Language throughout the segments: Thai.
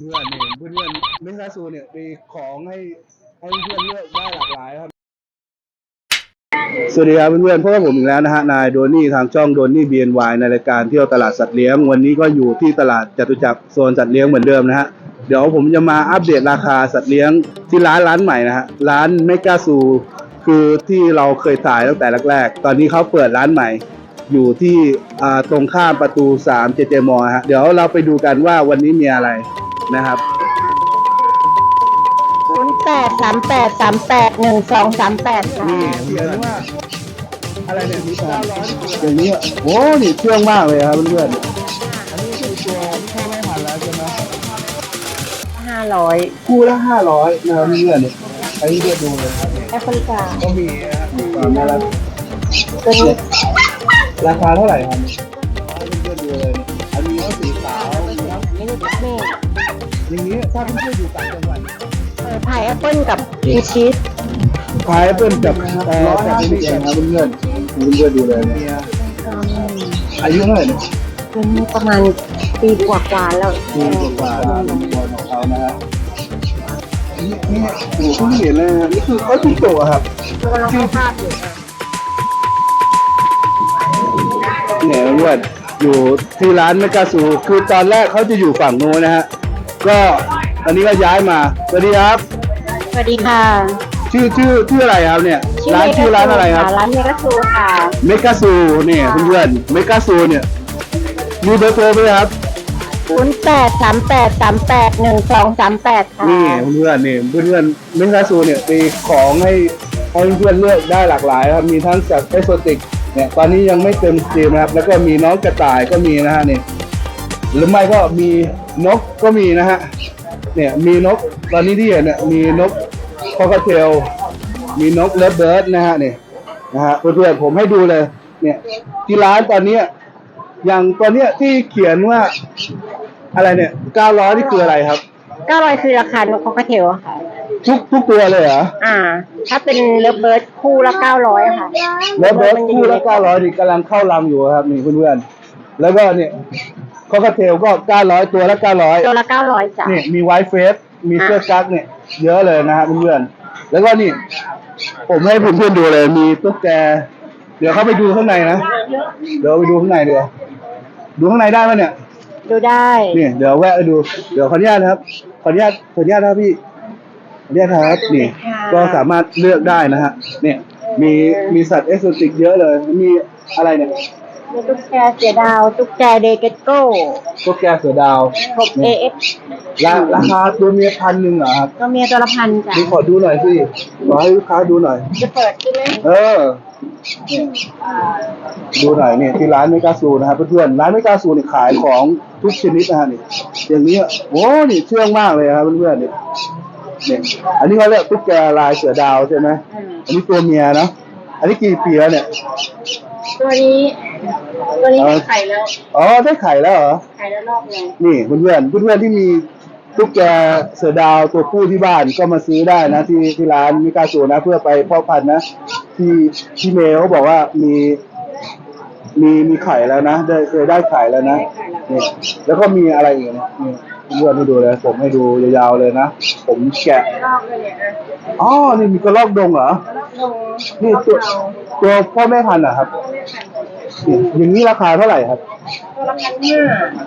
เพื่อนเนี่ยเพื่อนเพื่อนเมกาซูเนี่ยมีของให้ให้เพื่อนเลือกได้หลากหลายครับ สวัสดีครับเพื่อนๆพบกับผมอีกแล้วนะฮะนายโดนี่ทางช่องโดนี่บีเอ็นวในรายการเที่ยวตลาดสัตว์เลี้ยง วันนี้ก็อยู่ที่ตลาดจตุจักรโซนสัตว์เลี้ยงเหมือนเดิมนะฮะเดี๋ยวผมจะมาอัปเดตราคาสัตว์เลี้ยงที่ร้านร้านใหม่นะฮะร้านเมกาซูคือที่เราเคยถ่ายตั้งแต่แรกๆ ตอนนี้เขาเปิดร้านใหม่ อยู่ที่ตรงข้ามประตู3เจเจมอฮะเดี๋ยวเราไปดูกันว่าวันนี้มีอะไร นะครับศูนย์แปดสามแปดสามแปดหนึ่งสองสามแปดค่ะนี่เขียนว่าอะไรเนี่ยมีเก้าร้อยอย่างนี้อะโอ้นี่เชื่องมากเลยครับเพื่อนๆอันนี้คือตัวพ่อแม่พันธุ์แล้วใช่ไหมห้าร้อยคู่ละห้าร้อยนะครับเพื่อนๆเนี่ยอันนี้เพื่อนดูเลยนะครับเนี่ยแอฟริกาก็มีนะครับมีความน่ารักตัวนี้ราคาเท่าไหร่ครับ อย่างนี้ถ้าเพื่อนๆอยู่ต่างจังหวัดเออพายแอปเปิลกับพีชีสขายเพื่อนกับเอ่อจากนี่กันครับเพื่อนๆเพื่อนๆดูเลยเนี่ยอายุเท่าไหร่เนี่ยตัวนี้ประมาณปีกว่าๆแล้วปีกว่าๆเป็นบอลของเขานะฮะนี่นี่โอ้โหเพิ่งเห็นเลยนะนี่คือเขาถูกตัวครับกำลังให้ภาพอยู่ค่ะเนี่ยเพื่อนอยู่ที่ร้านเมกาซูคือตอนแรกเขาจะอยู่ฝั่งโน้นนะฮะ ก็ตอนนี้ก็ย้ายมาสวัสดีครับ สวัสดีค่ะชื่อชื่อชื่ออะไรครับเนี่ย ร้านชื่อร้านอะไรครับ ร้านเมกาซูค่ะ เมกาซูเนี่ยเพื่อนๆเมกาซูเนี่ยมีเบอร์โทรไหมครับศูนย์แปดสามแปดสามแปดหนึ่งสองสามแปดค่ะ นี่เพื่อนๆนี่เพื่อนๆเมกาซูเนี่ยมีของให้ให้เพื่อนๆเลือกได้หลากหลายครับ มีทั้งจากเอสโซติกเนี่ยตอนนี้ยังไม่เต็มสตรีมนะครับ แล้วก็มีน้องกระต่ายก็มีนะฮะนี่หรือไม่ก็มี นกก็มีนะฮะ เนี่ยมีนกตอนนี้ที่เห็นเนี่ยมีนกคอกเทลมีนกเลิฟเบิร์ดนะฮะเนี่ยนะฮะเพื่อนๆผมให้ดูเลย เนี่ย ที่ร้านตอนเนี้ยอย่างตัวเนี้ยที่เขียนว่า อะไรเนี่ยเก้าร้อยนี่คืออะไรครับเก้าร้อยคือราคานกคอกเทลอะค่ะ ทุกทุกตัวเลยเหรออ่า ถ้าเป็นเลิฟเบิร์ดคู่ละเก้าร้อยค่ะแล้วเบิร์ดคู่ละเก้าร้อยนี่กำลังเข้ารังอยู่ครับนี่เพื่อนๆแล้วก็เนี่ย คอกเทลก็เก้าร้อยตัวละเก้าร้อยตัวละเก้าร้อยจ้ะ นี่มีไวท์เฟสมีเสื้อกั๊กเนี่ย เยอะเลยนะฮะเพื่อนๆแล้วก็นี่ ผมให้เพื่อนๆดูเลย มีตุ๊กแก เดี๋ยวเข้าไปดูข้างในนะเดี๋ยวไปดูข้างในเดี๋ยวดูข้างในได้ไหมเนี่ยดูได้นี่เดี๋ยวแวะไปดู เดี๋ยวขออนุญาตนะครับขออนุญาตขออนุญาตนะครับพี่ขออนุญาตครับนี่ ก็สามารถเลือกได้นะฮะเนี่ยมีมีสัตว์เอ็กโซติกเยอะเลย มีอะไรเนี่ย มีตุ๊กแกเสือดาว ตุ๊กแกเดเกตโก้ตุ๊กแกเสือดาวครบ AF ราราคาตัวเมียพันหนึ่งเหรอครับก็เมียตัวละพันจ้ะนี่ขอดูหน่อยสิขอให้ลูกค้าดูหน่อย จะเปิดใช่ไหมเออเนี่ยดูหน่อยเนี่ยที่ร้านเมกาซูนะครับเพื่อนๆร้านเมกาซูเนี่ยขายของทุกชนิดนะฮะนี่อย่างนี้โอ้นี่เชื่องมากเลยครับเพื่อนๆเนี่ยเนี่ยอันนี้เขาเรียกตุ๊กแกลายเสือดาวใช่ไหมอืมอันนี้ตัวเมียเนาะอันนี้กี่ปีแล้วเนี่ย ตัวนี้ ตัวนี้ให้ไข่แล้ว อ๋อได้ไข่แล้วเหรอ ไข่แล้วรอบเลยนี่เพื่อนๆเพื่อนๆที่มีตุ๊กแกเสือดาวตัวผู้ที่บ้านก็มาซื้อได้นะ ที่ที่ร้านมิกาซูนะ เพื่อไปเพาะพันธุ์นะ ที่ที่เมย์เขาบอกว่ามีมีมีไข่แล้วนะได้เคยได้ไข่แล้วนะนี่แล้วก็มีอะไรอีกนะนี่เพื่อนให้ดูเลย ผมให้ดูยาวๆเลยนะ ผมแกะรอบเลยเนี่ยนะอ๋อนี่มีกระรอกดงเหรอ รอบลงนี่ตัวตัวพ่อแม่พันธุ์เหรอครับ นี่อย่างนี้ราคาเท่าไหร่ครับ ตัวละพันห้า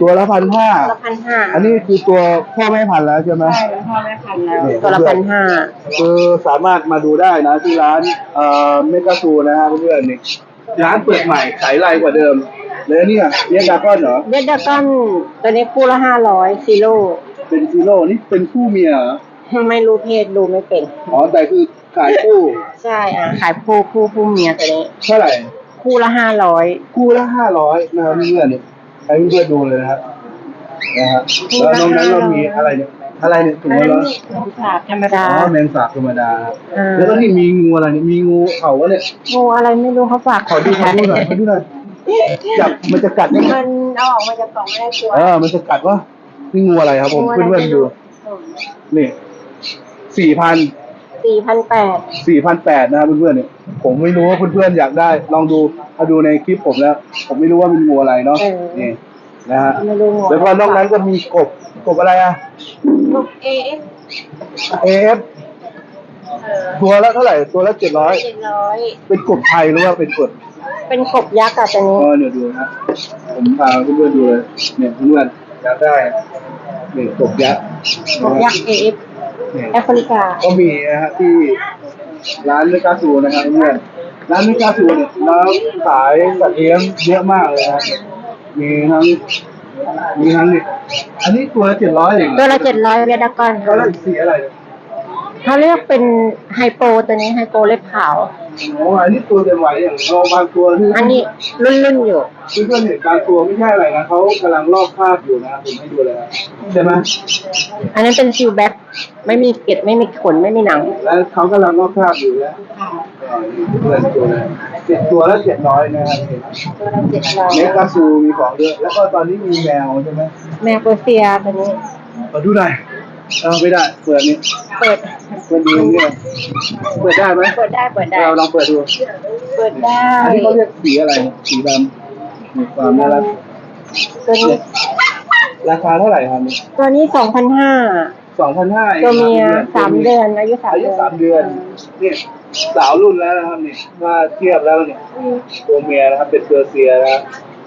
ตัวละพันห้าตัวละพันห้าอันนี้คือตัวพ่อแม่พันธุ์แล้วใช่ไหม ใช่แล้วพ่อแม่พันแล้วนี่ตัวละพันห้าคือสามารถมาดูได้นะที่ร้านเอ่อเมกาซูนะฮะเพื่อนๆนี่ร้านเปิดใหม่ขายไรกว่าเดิมแล้วเนี่ยเรียกดากอนเหรอเดดดากอนตัวนี้คู่ละห้าร้อยซีโร่เป็นซีโร่นี่เป็นคู่เมียเหรอไม่รู้เพศดูไม่เป็น อ๋อแต่คือขายคู่ ใช่อะขายคู่คู่คู่เมียตัวนี้เท่าไหร่ คู่ละห้าร้อยคู่ละห้าร้อยนะครับเพื่อนๆนี่ให้เพื่อนๆดูเลยนะครับนะฮะแล้วนอกนั้นเรามีอะไรเนี่ยอะไรเนี่ยถุงอันละนั้นร้อยมีขาบธรรมดาอ๋อแมงสาบธรรมดาอ่าแล้วก็นี่มีงูอะไรเนี่ยมีงูเขาวะเนี่ยงูอะไรไม่รู้เขาฝากขอดูขอดูหน่อยขอดูหน่อยจับมันจะกัดไหมมันเอาออกมาจากกล่องไม่ได้ตัวเออมันจะกัดวะนี่งูอะไรครับผมเพื่อนๆดูนี่สี่พัน สี่พันแปดสี่พันแปดนะครับเพื่อนๆเนี่ยผมไม่รู้ว่าเพื่อนๆอยากได้ ลองดูมาดูในคลิปผมแล้ว ผมไม่รู้ว่าเป็นงูอะไรเนาะนี่นะฮะไม่รู้งงแล้วก็นอกนั้นก็มีกบกบอะไรอะลูกเอฟ AF ตัวละเท่าไหร่ตัวละเจ็ดร้อยเจ็ดร้อยเป็นกบไทยหรือว่าเป็นกบเป็นกบยักษ์อะตัวนี้อ๋อเดี๋ยวดูนะผมพาเพื่อนๆดูเลยเนี่ยเพื่อนๆอยากได้เนี่ยกบยักษ์กบยักษ์เอฟเนี่ย แอฟริกา ก็มีนะฮะที่ร้านเมกาซูนะครับเพื่อนร้านเมกาซูเนี่ยร้านขายสัตว์เลี้ยงเยอะมากเลยนะมีทั้งมีทั้งเนี่ยอันนี้ตัวละเจ็ดร้อยเองตัวละเจ็ดร้อยเวียดากอนเขาเรียกสีอะไรเนี่ยเขาเรียกเป็นไฮโปตัวนี้ไฮโปเล็บขาว โอ้อันนี้ตัวเต็มวัยอย่างเราบางตัวที่อันนี้รุ่นรุ่นๆอยู่ ที่เพื่อนเห็นบางตัวไม่ใช่อะไรนะเขากำลังลอกคราบอยู่นะผมให้ดูเลยนะใช่ไหมอันนั้นเป็นซิลแบ็คไม่มีเกล็ดไม่มีขนไม่มีหนัง แล้วเขากำลังลอกคราบอยู่แล้วเออเพื่อนตัวเลยเจ็ดตัวละเจ็ดร้อยนะครับตัวละเจ็ดร้อยเมกาซูมีของเยอะแล้วก็ตอนนี้มีแมวใช่ไหมแมวเปอร์เซียตัวนี้ มาดูหน่อย เอาไม่ได้เปิดนี่เปิด เปิดดูเนี่ยเปิดได้ไหมเปิดได้ เปิดได้ เราลองเปิดดู เปิดได้ อันนี้เขาเรียกสีอะไร สีดำมีความน่ารักตัวนี้ราคาเท่าไหร่ครับตัวนี้สองพันห้าสองพันห้าตัวเมียสามเดือนอายุสามอายุเดือนสามเดือนเนี่ยสาวรุ่นแล้วนะครับเนี่ยถ้าเทียบแล้วเนี่ยตัวเมียนะครับเป็นเปอร์เซียนะครับ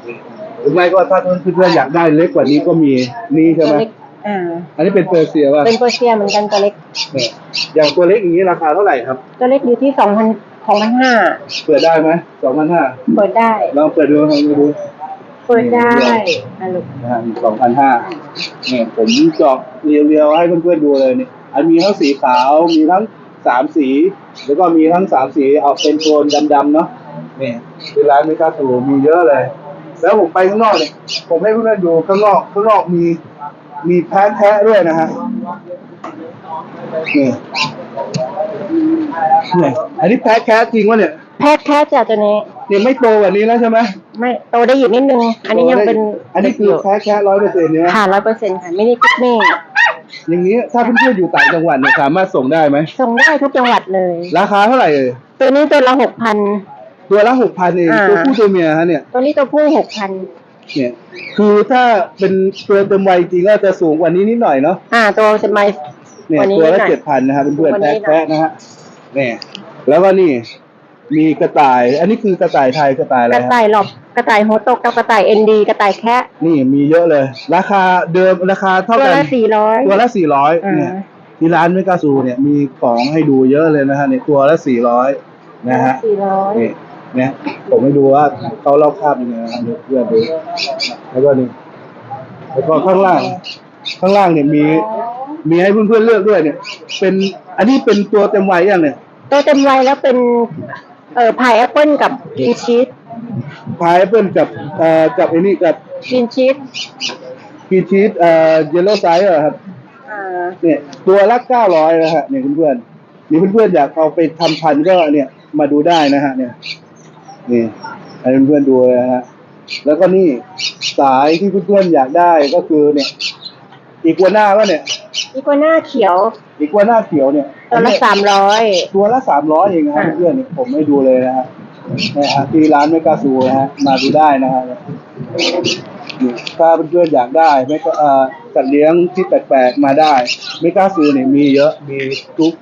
นี่หรือไม่ก็ถ้าเพื่อนๆอยากได้เล็กกว่านี้ก็มีนี่ใช่ไหมตัวเล็ก อ่าอันนี้เป็นเปอร์เซียป่ะเป็นเปอร์เซียเหมือนกันตัวเล็ก เนี่ยอย่างตัวเล็กอย่างนี้ราคาเท่าไหร่ครับ ตัวเล็กอยู่ที่สองพันสองพันห้าเปิดได้ไหมสองพันห้าเปิดได้ ลองเปิดดูลองดู เปิดได้นะลูกนะฮะสองพันห้าเนี่ยผมเจาะเรียวๆให้เพื่อนๆดูเลยเนี่ยอันมีทั้งสีขาวมีทั้งสามสี แล้วก็มีทั้งสามสีเอาเป็นโทนดำๆเนาะเนี่ยที่ร้านไม่กล้าสูมีเยอะเลย แล้วผมไปข้างนอกเนี่ยผมให้เพื่อนๆดูข้างนอกข้างนอกมี มีแพะแทะด้วยนะฮะนี่เนี่ยอันนี้แพะแคะจริงวะเนี่ยแพทย์แค่จะตัวนี้ เนี่ยไม่โตกว่านี้แล้วใช่ไหมไม่โตได้อีกนิดนึง อันนี้ยังเป็นอันนี้คือแพ้แค่ร้อยเปอร์เซ็นต์เนี่ยค่ะร้อยเปอร์เซ็นต์ค่ะไม่ได้คิดเม่อย่างนี้ถ้าเพื่อนๆอยู่ต่างจังหวัดเนี่ยสามารถส่งได้ไหมส่งได้ทุกจังหวัดเลย ราคาเท่าไหร่เอ่ยตัวนี้ตัวละหกพันตัวละหกพันเองอ่าตัวผู้ตัวเมียฮะเนี่ย ตัวนี้ตัวผู้หกพัน เนี่ยคือถ้าเป็นตัวเต็มวัยจริงก็จะสูงกว่านี้นิดหน่อยเนาะอ่าตัวสมัยเนี่ยวันนี้ตัวละหน่อยเจ็ดพันนะครับเพื่อนวันๆนี้แพ้หน่อยแพ้นะฮะเนี่ยแล้วก็นี่ มีกระต่าย อันนี้คือกระต่ายไทยกระต่ายอะไรกระฮะต่ายหลบกระต่ายโฮโตกกับกระต่ายเอ็นดีกระต่ายแคะนี่มีเยอะเลย ราคาเดิมราคาเท่าตัวกัน ละสี่ร้อย ตัวละสี่ร้อยอ่า เนี่ยที่ร้านเมกาซูเนี่ยมีของให้ดูเยอะเลยนะฮะเนี่ยตัวละสี่ร้อยนะฮะสี่ร้อย นี่เนี่ยผมให้ดูว่าเขาเล่าภาพยังไงนะเดี๋ยวเพื่อนดูแล้วก็นี่แล้วก็ข้างล่าง ข้างล่างเนี่ยมี มีให้เพื่อนๆเลือกด้วยเนี่ย เป็นอันนี้เป็นตัวเต็มวัยยังเนี่ยตัวเต็มวัยแล้วเป็น เอ่อพายแอปเปิลกับกินชีสพายแอปเปิลกับเอ่อกับไอ้นี่กับกินชีสกีชีสเอ่อเยลโล่ไซส์อะครับ อ่า เนี่ยตัวละเก้าร้อยนะฮะเนี่ยเพื่อนๆนี่เพื่อนๆอยากเอาไปทำพันธุ์ก็เนี่ยมาดูได้นะฮะเนี่ย นี่ให้เพื่อนๆดูเลยนะฮะแล้วก็นี่สายที่เพื่อนๆอยากได้ก็คือเนี่ย อีกัวน่าว่าเนี่ยอีกัวหน้าเขียว อีกัวน่าเขียวเนี่ยตัวละสามร้อยตัวละสามร้อยเองนะครับอ่าเพื่อนๆนี่ผมไม่ดูเลยนะฮะนะฮะที่ร้านเมกาซูนะฮะมาดูได้นะฮะนี่ถ้าเพื่อนๆอยากได้ไม่ก็เอ่อสัตว์เลี้ยงที่แปลกๆมาได้เมกาซูเนี่ยมีเยอะมีทุก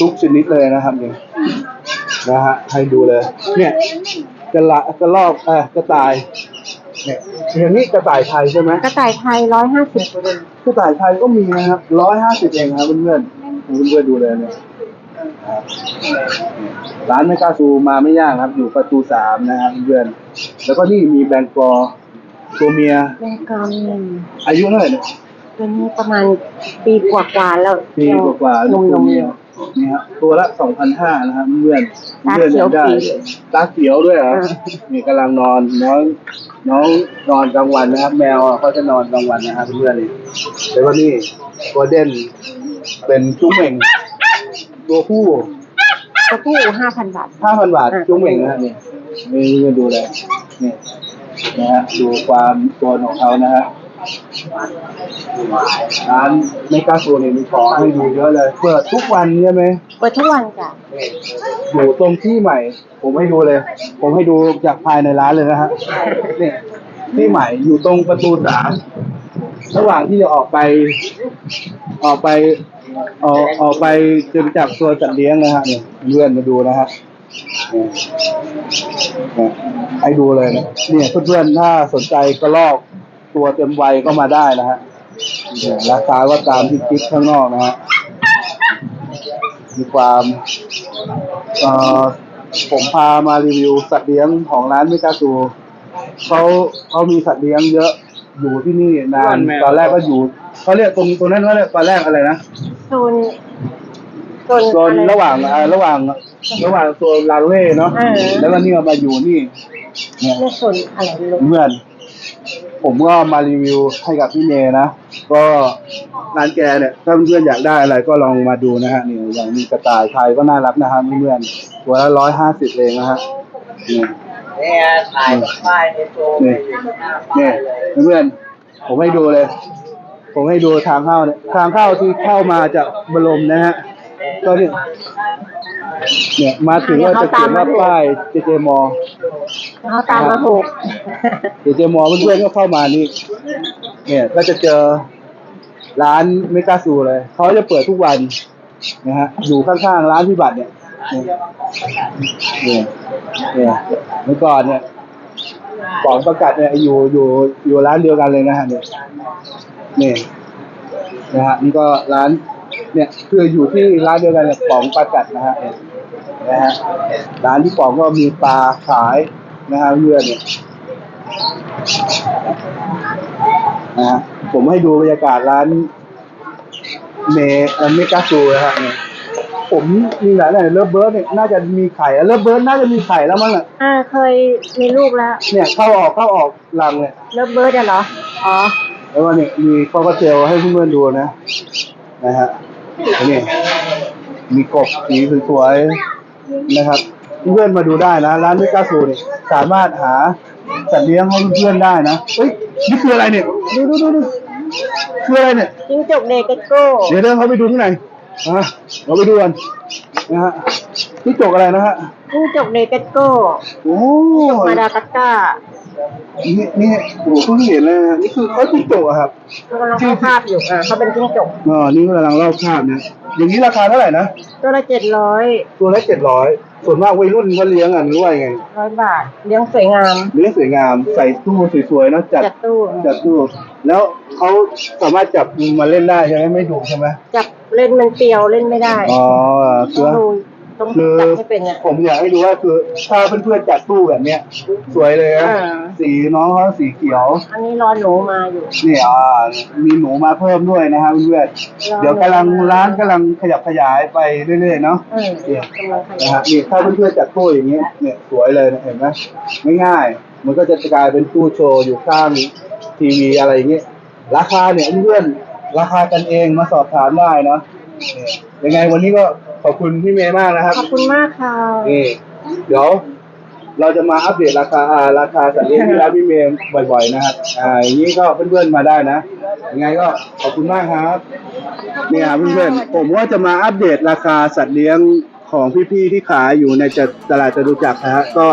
ทุกชนิดเลยนะครับเนี่ย นะฮะให้ดูเลย เนี่ยกระละกระลอกเออกระต่าย เนี่ยอย่างนี้กระต่ายไทยใช่ไหมกระต่ายไทยร้อยห้าสิบกระต่ายไทยก็มีนะครับร้อยห้าสิบเองครับเพื่อนๆเพื่อนๆดูเลยเนี่ยครับร้านไม่กล้าซูมาไม่ยากครับ อยู่ประตูสามนะครับเพื่อนๆแล้วก็นี่มีแบงกอร์ตัวเมียแมงกอมอายุเท่าไหร่เนี่ยตัวนี้ประมาณปีกว่าๆแล้วปีกว่าๆนมนตัวมเมียนี่ครับตัวละสองพันห้านะครับเพื่อนๆตาเพื่อนเขียวๆได้ปีตาเขียวด้วยเหรออ่านี่กำลังนอนน้องน้องนอนกลางวันนะครับ แมวอะเขาจะนอนกลางวันนะครับเพื่อนๆนี่แล้วก็นี่โกลเด้นเป็นจุ้งเหม่งตัวผู้ตัวผู้ห้าพันบาทห้าพันบาทอ่าจุ้งเหม่งนะครับนี่นี่มาดูเลยนี่นะฮะดูความโกนของเขานะฮะ ร้านเมกาโซเนี่ยมีของให้ดูเยอะเลย เปิดทุกวันใช่ไหมเปิดทุกวันจ้ะอยู่ตรงที่ใหม่ ผมให้ดูเลย ผมให้ดูจากภายในร้านเลยนะฮะเนี่ยที่ใหม่อยู่ตรงประตูสามระหว่างที่จะออกไป ออกไปออกออกไปจะจับตัวจัดเลี้ยงนะฮะเนี่ยเลื่อนมาดูนะฮะเนี่ยเนี่ยให้ดูเลยนะเนี่ยเพื่อนๆถ้าสนใจกระลอก ตัวเต็มวัยก็มาได้นะฮะเนี่ยราคาก็ตามที่คลิปข้างนอกนะฮะมีความเอ่อผมพามารีวิวสัตว์เลี้ยงของร้านมิกาซูเขาเขามีสัตว์เลี้ยงเยอะอยู่ที่นี่นานตอนแรกก็อยู่เขาเรียกตรงตรงนั้นว่าเรียกตอนแรกอะไรนะโซนโซนโซนระหว่างเอ่อระหว่าง ระหว่างโซนลาเว่เนาะเออแล้วก็นี่ก็มาอยู่นี่เนี่ยไม่โซนอะไรไม่รู้เพื่อน ผมก็มารีวิวให้กับพี่เมย์นะ ก็ร้านแกเนี่ยถ้าเพื่อนๆอยากได้อะไรก็ลองมาดูนะฮะนี่อย่างมีกระต่ายไทยก็น่ารักนะฮะเพื่อนๆตัวละร้อยห้าสิบเองนะฮะนี่เนี่ยถ่ายป้ายในโชว์นี่นี่เพื่อนๆผมให้ดูเลย ผมให้ดูทางเข้าเนี่ยทางเข้าที่เข้ามาจากบรมนะฮะก็เนี่ยเนี่ยมาถึงก็จะเขียนว่าป้ายเจเจมอ เขาตามมาถูก เดี๋ยวเจมอเพื่อนๆก็เข้ามานี่ เนี่ยก็จะเจอร้านเมกาซูเลย เขาจะเปิดทุกวันนะฮะ อยู่ข้างๆร้านพิบัติเนี่ยเนี่ยเนี่ยเมื่อก่อนเนี่ยป๋องประกาศเนี่ยอยู่อยู่อยู่ร้านเดียวกันเลยนะฮะเนี่ยนี่นะฮะนี่ก็ร้าน เนี่ยคืออยู่ที่ร้านเดียวกันกับป๋องประกาศนะฮะนะฮะร้านที่ป๋องก็มีปลาขาย นะฮะเพื่อนเนี่ยนะฮะผมให้ดูบรรยากาศร้านเมเมกาซูนะฮะเนี่ยผมมีหลายๆเลิฟเบิร์ดเนี่ยน่าจะมีไข่เลิฟเบิร์ดน่าจะมีไข่แล้วมั้งอะอ่าเคยมีลูกแล้วเนี่ยเข้าออกเข้าออกรังเนี่ยเลิฟเบิร์ดอะเหรออ๋อแล้วก็เนี่ยมีคอกเทลให้เพื่อนๆดูนะนะฮะแล้วนี่มีกบสีสวยๆนะครับ เพื่อนๆมาดูได้นะ ร้านเมกาซูเนี่ย สามารถหาสัตว์เลี้ยงให้เพื่อนๆได้นะเฮ้ยนี่คืออะไรเนี่ยดูดูดูดูคืออะไรเนี่ยจิ้งจกเดกโก้ เดี๋ยวเดินเขาไปดูที่ไหนอะเราไปดูกันนะฮะ ที่จกอะไรนะฮะจิ้งจกเดกโก้โอ้มาดากัสการ์นี่นี่โอ้โหเพิ่งเห็นเลยนะนี่คือเขาที่จกอะครับเขากำลังเข้าภาพอยู่อ่าเขาเป็นจิ้งจกอ๋อนี่กำลังเล่าภาพนะอย่างนี้ราคาเท่าไหร่นะตัวละเจ็ดร้อยตัวละเจ็ดร้อยส่วนมากวัยรุ่นเขาเลี้ยงอะหรือว่ายังไงร้อยบาทเลี้ยงสวยงามเลี้ยงสวยงามใส่ตู้สวยๆนะจัดจัดตู้จัดตู้ แล้วเขาสามารถจับมาเล่นได้ใช่ไหมไม่ดุใช่ไหมจับเล่นมันเปรียวเล่นไม่ได้อ๋อต้คือองดู ต้องคือจับให้เป็นอะผมอยากให้ดูว่าคือถ้าเพื่อนๆจัดตู้แบบเนี้ย สวยเลยนะอ่า สีน้องเขาสีเขียวอันนี้รอหนูมาอยู่ นี่อ่ามีหนูมาเพิ่มด้วยนะครับเพื่อนๆเดี๋ยวกำลังร้านกำลังขยับขยายไปเรื่อยๆเนาะเออเนี่ยกำลังขนะยัฮะบนี่ถ้าเพื่อนๆจัดตู้อย่างเงี้ยเนี่ยสวยเลยนะเห็นไหมไม่ง่ายมันก็จะกลายเป็นตู้โชว์อยู่ข้างทีวีอะไรอย่างเงี้ยราคาเนี่ยเพื่อนๆราคากันเองมาสอบถามได้เนาะเนี่ ยยังไงวันนี้ก็ขอบคุณพี่เมย์มากนะครับขอบคุณมากค่ะนี่เดี๋ยวเราจะมาอัปเดตราคาอ่าราคาสัตว์เลี้ยงที่ร้านพี่เมย์บ่อยๆนะครับอ่าอย่างนี้ก็เพื่อนๆมาได้นะยังไงก็ขอบคุณมากครับเนี่ยครับเพื่อนๆผมก็จะมาอัปเดตราคาสัตว์เลี้ยงของพี่ๆที่ขายอยู่ในจัดตลาดจตุจักรนะฮะก็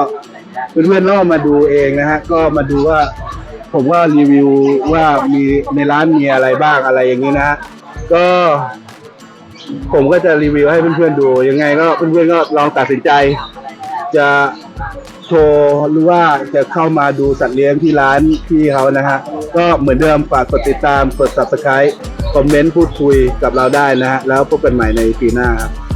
เพื่อนๆก็มาดูเองนะฮะก็มาดูว่าผมก็รีวิวว่ามีในร้านมีอะไรบ้างอะไรอย่างนี้นะฮะก็ ผมก็จะรีวิวให้เพื่อนๆดู ยังไงก็เพื่อนๆก็ลองตัดสินใจ จะโชว์หรือว่าจะเข้ามาดูสัตว์เลี้ยงที่ร้านพี่เขานะฮะ ก็เหมือนเดิมฝากกดติดตามกด subscribe คอมเมนต์พูดคุยกับเราได้นะฮะ แล้วพบกันใหม่ในปีหน้าครับ